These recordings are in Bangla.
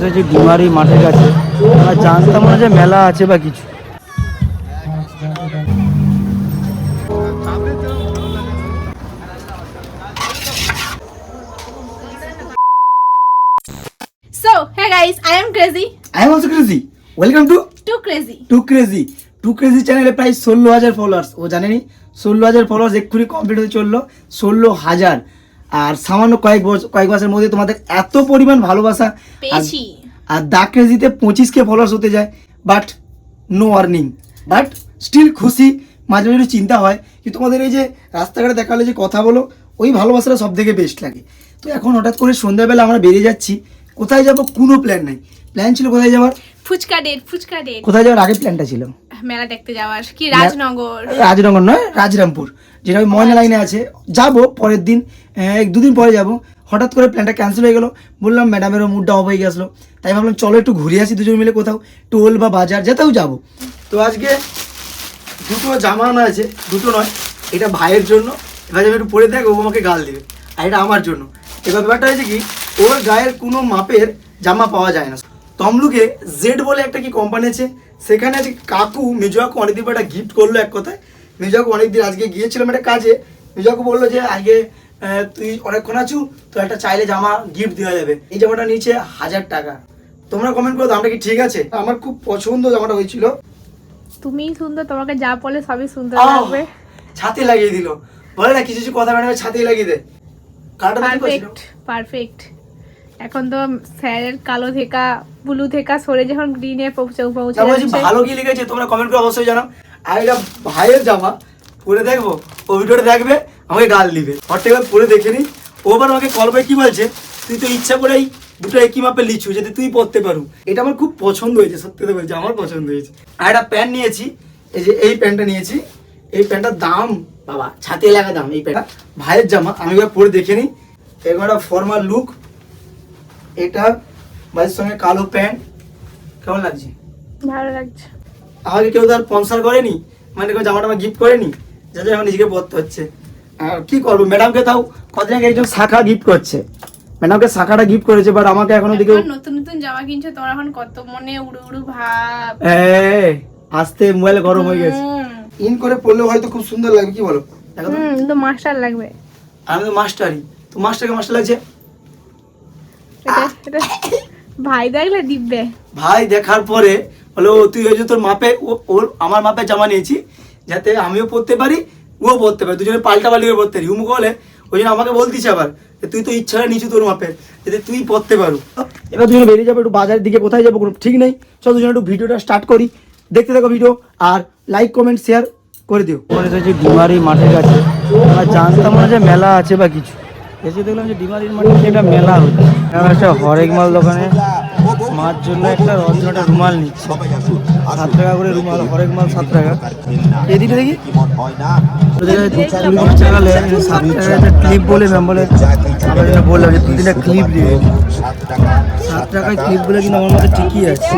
এসেছি ডিমারি মাঠের কাছে। আমরা জানতাম না যে মেলা আছে বা কিছু। So, hey guys, I am crazy. I am also crazy welcome to Too crazy. Too crazy too crazy চ্যানেলে প্রায় ষোলো হাজার ফলোয়ার্স ও জানেনি? ষোলো হাজার ফলোয়ার্স এক্ষুনি কমপ্লিট হতে চলল। ষোলো হাজার। আর সামান্য কয়েক বছর কয়েক মাসের মধ্যে তোমাদের এত পরিমাণ ভালোবাসা। আর- পেয়েছি। আর দা ক্রেজিতে পঁচিশ কে ফলোয়ার্স হতে যায় but no earning but still খুশি মাঝে মাঝে চিন্তা হয়। যে তোমাদের এই যে রাস্তাঘাটে দেখালে যে কথা বলো ওই ভালোবাসাটা সব থেকে বেস্ট লাগে। তো এখন হঠাৎ করে সন্ধ্যাবেলা আমরা বেরিয়ে যাচ্ছি কোথায় যাব? কোনো প্ল্যান নাই। প্ল্যান ছিল কোথায় যাওয়ার? ফুচকা ডেট ফুচকা ডেট কোথায় যাওয়ার আগে প্ল্যানটা ছিল? মেলা দেখতে যাওয়ার। কি রাজনগর? রাজনগর নয় রাজরামপুর। যেটা ওই ময়না লাইনে আছে। যাব পরের দিন এক দুদিন পরে যাব। হঠাৎ করে প্ল্যানটা ক্যান্সেল হয়ে গেলো। বললাম ম্যাডামেরও মুডটা অফ হয়ে গেছিল। তাই ভাবলাম চলো একটু ঘুরে আসি দুজন মিলে কোথাও। টোল বা বাজার যেতেও যাব। তো আজকে দুটো জামা আনা আছে দুটো নয়। এটা ভাইয়ের জন্য। এবার আমি একটু পরে দেখ ও আমাকে গাল দিবে। আর এটা আমার জন্য। এবার ব্যাপারটা হয়েছে কি ওর গায়ের কোনো মাপের জামা পাওয়া যায় না। তমলুকে জেড বলে একটা কি কোম্পানি আছে? সেখানে আজকে কাকু মিজুয়াকে অনেকদিন পর একটা গিফট করল এক কথায়। মিজুয়াকে অনেকদিন আজকে গিয়েছিলাম একটা কাজে। মিজুয়াকে বলল যে আজকে তুই অনেকক্ষণ আছু তো একটা চাইলে জামা গিফট দেওয়া যাবে। এই জামাটা নিচে হাজার টাকা। তোমরা কমেন্ট করো দামটা কি ঠিক আছে? আমার খুব পছন্দ জামাটা হয়েছিল। তুমি সুন্দর তোমাকে যা বলে সবই সুন্দর লাগবে। ছাতে লাগিয়ে দিল। বলে না কিছু কিছু কথা ম্যাডামের ছাতে লাগিয়ে দে। কাটা পারফেক্ট পারফেক্ট এখন তো স্যারের কালো থেকা ব্লু থেকা সরে যখন গ্রিনে পৌঁছে পৌঁছে তা ভালো কি লিখেছে? তোমরা কমেন্ট করে অবশ্যই জানাও। আর এটা ভাইয়ের জামা পরে দেখব। ও ভিডিওটা দেখবে আমাকে গাল দিবে। হট এবার পরে দেখে নি ও আবার আমাকে কল করে কি বলছে? তুই তো ইচ্ছা করেই দুটো একই মাপে লিচু যাতে তুই পরতে পারু। এটা আমার খুব পছন্দ হয়েছে সত্যি কথা বলছি আমার পছন্দ হয়েছে। আর একটা প্যান্ট নিয়েছি এই যে এই প্যান্টটা নিয়েছি। এই প্যান্টটার দাম বাবা ছাতে লাগা দাম এই প্যান্টটা। ভাইয়ের জামা আমি এবার পরে দেখে নিই। এরকম একটা ফর্মাল লুক এটা ভাইয়ের সঙ্গে কালো প্যান্ট। কেমন লাগছে? ভালো লাগছে। আমাকে কেউ তার স্পন্সর করেনি? মানে কেউ জামাটা গিফট করেনি? যা যা এখন নিজেকে পড়তে হচ্ছে আর কি করব? ম্যাডামকে তাও কদিন আগে একজন শাখা গিফট করছে। ম্যাডামকে শাখাটা গিফট করেছে বাট আমাকে এখনও দিকে নতুন নতুন জামা কিনছো তোমার এখন কত মনে উড়ু উড়ু ভাব। আসতে মোবাইল গরম হয়ে গেছে। ইন করে পড়লে হয়তো খুব সুন্দর লাগবে কি বলো? তো। হুম তো মাস্টার লাগবে। আমি তো মাস্টারই। তো মাস্টারকে মাস্টার লাগছে? ভাই দেখলে দিব্যে। ভাই দেখার পরে বলো তুই যে তোর মাপে ও- ওর আমার মাপে জামা নিয়েছি যাতে আমিও পরতে পারি ও পরতে পারি। দুজনে পাল্টা পাল্টি করে পরতে পারি। হুমুক বলে ওই জন্য আমাকে বলতিস আবার তুই তো ইচ্ছা নিচু তোর মাপে যাতে তুই পরতে পারো। এবার দুজনে বেরিয়ে যাব একটু বাজারের দিকে কোথায় যাব কোনো ঠিক নেই। চল দুজনে একটু ভিডিওটা স্টার্ট করি। দেখতে থাকো ভিডিও আর লাইক কমেন্ট শেয়ার করে দিও। মনে হচ্ছে ডিমারি মাঠের কাছে আমরা জানতাম না যে মেলা আছে বা কিছু। এসে দেখলাম যে ডিমারির মাঠে একটা মেলা হচ্ছে। একটা হরেক মাল দোকানে মার জন্য একটা রঞ্জনটা রুমাল নিচ্ছে। সাত টাকা করে রুমাল হরেক মাল সাত টাকা। এদিকে দেখি। সাত টাকা একটা ক্লিপ বলে ম্যাম বলে বললাম যে তুই তিনটা ক্লিপ দিবে সাত টাকায় ক্লিপ বলে কিন্তু আমার মধ্যে ঠিকই আছে।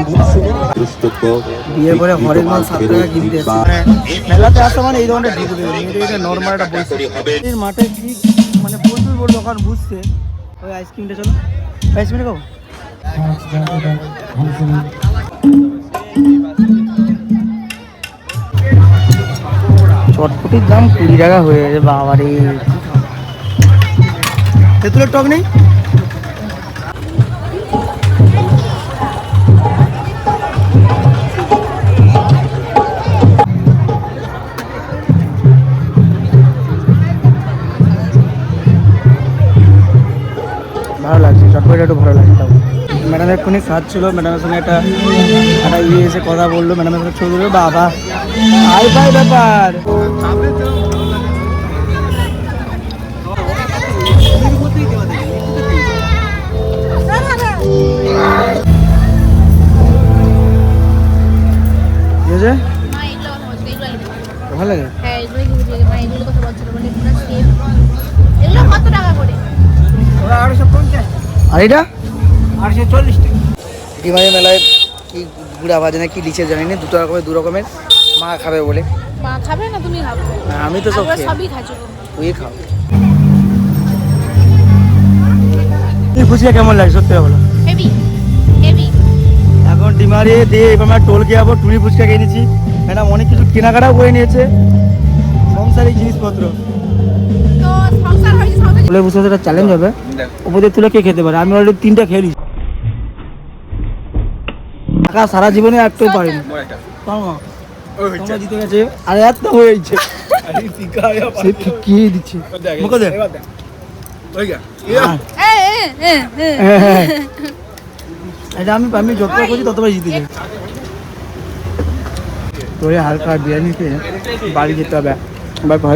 বিয়ে করে হরেক মাল সাত টাকা কিনতে। মানে মেলাতে আসা মানে এই ধরনের নর্মাল একটা মাঠে কি মানে দোকান বুঝছে ওই আইসক্রিমটা চলো। আইসক্রিমটা খাব? চটপটির দাম কুড়ি টাকা হয়ে গেছে, বাবারে। তেঁতুলের টক নেই? ভালো লাগছে চটপটিটা একটু ভালো লাগছে তাও। ম্যাডাম এক্ষুনি খাচ্ছিল ম্যাডামের সঙ্গে একটা একটা ইয়ে এসে কথা বলল, ম্যাডামের সঙ্গে ছবি তুললো, বাবা। আই ফাই ব্যাপার। ভালো লাগে? হ্যাঁ এগুলো কি বুঝিয়ে মা এগুলো মানে পুরো সেম কত টাকা করে? আর এটা? ডিমারি মেলায় কি গুড়া ভাজে না কি লিচে জানি না দুটো রকমের দু রকমের। মা খাবে বলে। মা খাবে না তুমি খাবে? না, আমি তো সব সবই খাচ্ছি। তুই খাও। ফুচকা কেমন লাগে সত্যি বলো? Heavy heavy. মারিয়ে দিয়ে এবার আমরা টোলকে যাব টুনি ফুচকা খেয়ে নিয়েছি ম্যাডাম অনেক কিছু কেনাকাটাও করে নিয়েছে। সংসারিক জিনিসপত্র। তুলে বুঝতে একটা চ্যালেঞ্জ হবে। ওপরে তুলে কে খেতে পারে? আমি অলরেডি তিনটা খেয়ে নিয়েছি টাকা সারা জীবনে একটাও পারিনি। পারব না। তোমরা জিতে গেছে। আর এত হয়েছে সে দিচ্ছে? মুখে দে। হ্যাঁ। হ্যাঁ, হ্যাঁ। এটা আমি করছি ততবার জিতে যাই। তোরে হালকা বিরিয়ানি খেয়ে বাড়ি যেতে হবে।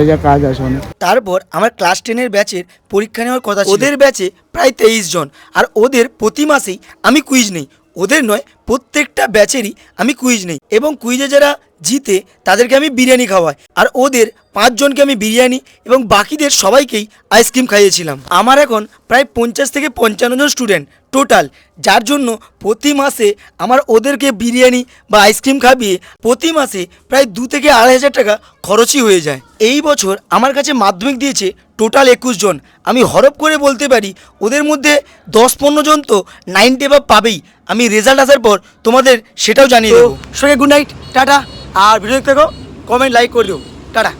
যা কাজ আছে অনেক। তারপর আমার ক্লাস টেনের ব্যাচের পরীক্ষা নেওয়ার কথা ওদের ব্যাচে প্রায় তেইশ জন। আর ওদের প্রতি মাসেই আমি কুইজ নেই। ওদের নয় প্রত্যেকটা ব্যাচেরই আমি কুইজ নেই। এবং কুইজে যারা জিতে তাদেরকে আমি বিরিয়ানি খাওয়াই। আর ওদের পাঁচজনকে আমি বিরিয়ানি এবং বাকিদের সবাইকেই আইসক্রিম খাইয়েছিলাম। আমার এখন প্রায় পঞ্চাশ থেকে পঞ্চান্ন জন স্টুডেন্ট টোটাল যার জন্য প্রতি মাসে আমার ওদেরকে বিরিয়ানি বা আইসক্রিম খাবিয়ে প্রতি মাসে প্রায় দু থেকে আড়াই হাজার টাকা খরচই হয়ে যায়। এই বছর আমার কাছে মাধ্যমিক দিয়েছে টোটাল একুশ জন। আমি হরপ করে বলতে পারি ওদের মধ্যে দশ পনেরো জন তো নাইনটি বা পাবেই। আমি রেজাল্ট আসার পর তোমাদের সেটাও জানিয়ে দেবো। সঙ্গে গুড নাইট টাটা। আর ভিডিও থাকো কমেন্ট লাইক করে দিও। টাটা।